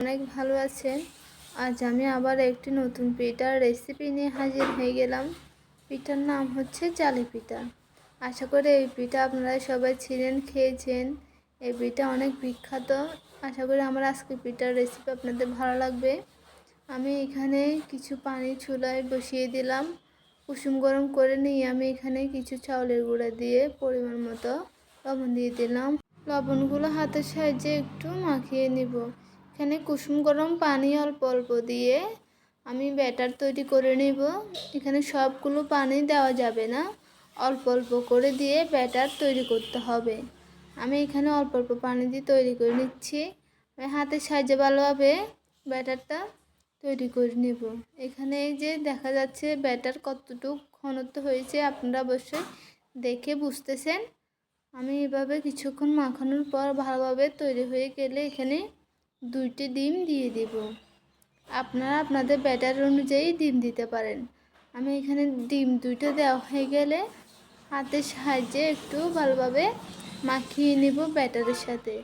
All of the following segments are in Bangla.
অনেক ভালো আছেন। আজ আমি আবার একটি নতুন পিঠার রেসিপি নিয়ে হাজির হয়ে গেলাম। পিঠার নাম হচ্ছে জালি পিঠা। আশা করি এই পিঠা আপনারা সবাই ছিলেন, খেয়েছেন। এই পিঠা অনেক বিখ্যাত। আশা করি আমার আজকে পিঠার রেসিপি আপনাদের ভালো লাগবে। আমি এখানে কিছু পানি চুলায় বসিয়ে দিলাম। কুসুম গরম করে নিয়ে আমি এখানে কিছু চাউলের গুঁড়া দিয়ে পরিমাণ মতো লবণ দিয়ে দিলাম। লবণগুলো হাতের সাহায্যে একটু মাখিয়ে নিব। এখানে কুসুম গরম পানি অল্প অল্প দিয়ে আমি ব্যাটার তৈরি করে নেব। এখানে সবগুলো পানি দেওয়া যাবে না। অল্প অল্প করে দিয়ে ব্যাটার তৈরি করতে হবে। আমি এখানে অল্প অল্প পানি দিয়ে তৈরি করে নিচ্ছি। আমি হাতের সাহায্যে ভালোভাবে ব্যাটারটা তৈরি করে নেব। এখানে এই যে দেখা যাচ্ছে ব্যাটার কতটুকু ঘনত্ব হয়েছে, আপনারা অবশ্যই দেখে বুঝতেছেন। আমি এভাবে কিছুক্ষণ মাখানোর পর ভালোভাবে তৈরি হয়ে গেলে এখানে দুইটি ডিম দিয়ে দেব। আপনারা আপনাদের ব্যাটার অনুযায়ী ডিম দিতে পারেন। আমি এখানে ডিম দুইটা দেওয়া হয়ে গেলে হাতের সাহায্যে একটু ভালোভাবে মাখিয়ে নেব ব্যাটারের সাথে।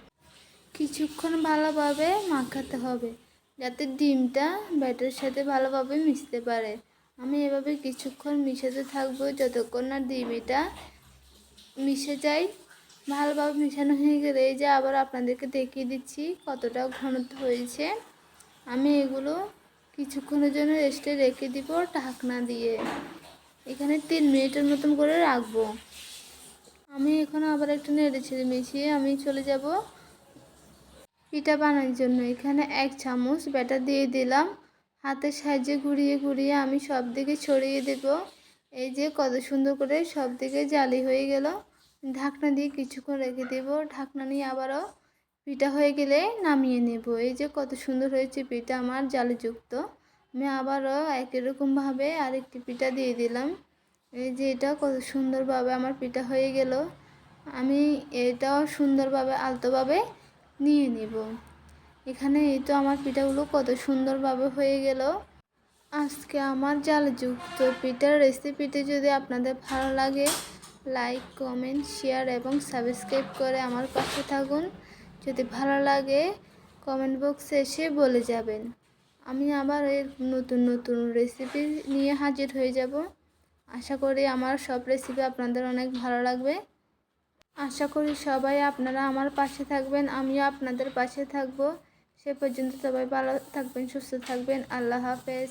কিছুক্ষণ ভালোভাবে মাখাতে হবে যাতে ডিমটা ব্যাটারের সাথে ভালোভাবে মিশতে পারে। আমি এভাবে কিছুক্ষণ মিশাতে থাকব যতক্ষণ না ডিমিটা মিশে যায়। ভালোভাবে মিশানো হয়ে গেলে এই যে আবার আপনাদেরকে দেখিয়ে দিচ্ছি কতটা ঘনত্ব হয়েছে। আমি এগুলো কিছুক্ষণের জন্য রেস্টে রেখে দিব ঢাকনা দিয়ে। এখানে তিন মিনিটের মতন করে রাখব। আমি এখন আবার একটু নেড়ে ছেড়ে মিশিয়ে আমি চলে যাব পিঠা বানানোর জন্য। এখানে এক চামচ ব্যাটার দিয়ে দিলাম। হাতের সাহায্যে ঘুরিয়ে ঘুরিয়ে আমি সব দিকে ছড়িয়ে দেব। এই যে কত সুন্দর করে সব দিকে জালি হয়ে গেল। ঢাকনা দিয়ে কিছুক্ষণ রেখে দেব। ঢাকনা নিয়ে আবারও পিঠা হয়ে গেলে নামিয়ে নেব। এই যে কত সুন্দর হয়েছে পিঠা আমার, জালিযুক্ত। আমি আবারও একই রকমভাবে আরেকটি পিঠা দিয়ে দিলাম। এই যে এটা কত সুন্দরভাবে আমার পিঠা হয়ে গেল। আমি এটাও সুন্দরভাবে, আলতোভাবে নিয়ে নেব। এখানে এই তো আমার পিঠাগুলো কত সুন্দরভাবে হয়ে গেল। আজকে আমার জালযুক্ত পিঠার রেসিপিটি যদি আপনাদের ভালো লাগে লাইক, কমেন্ট, শেয়ার এবং সাবস্ক্রাইব করে আমার পাশে থাকুন। যদি ভালো লাগে, কমেন্ট বক্সে এসে বলে যাবেন। আমি আবার এর নতুন নতুন রেসিপি নিয়ে হাজির হয়ে যাব। আশা করি আমার সব রেসিপি আপনাদের অনেক ভালো লাগবে। আশা করি সবাই আপনারা আমার পাশে থাকবেন, আমিও আপনাদের পাশে থাকব। সে পর্যন্ত সবাই ভালো থাকবেন, সুস্থ থাকবেন। আল্লাহ হাফেজ।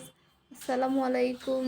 আসসালামু আলাইকুম।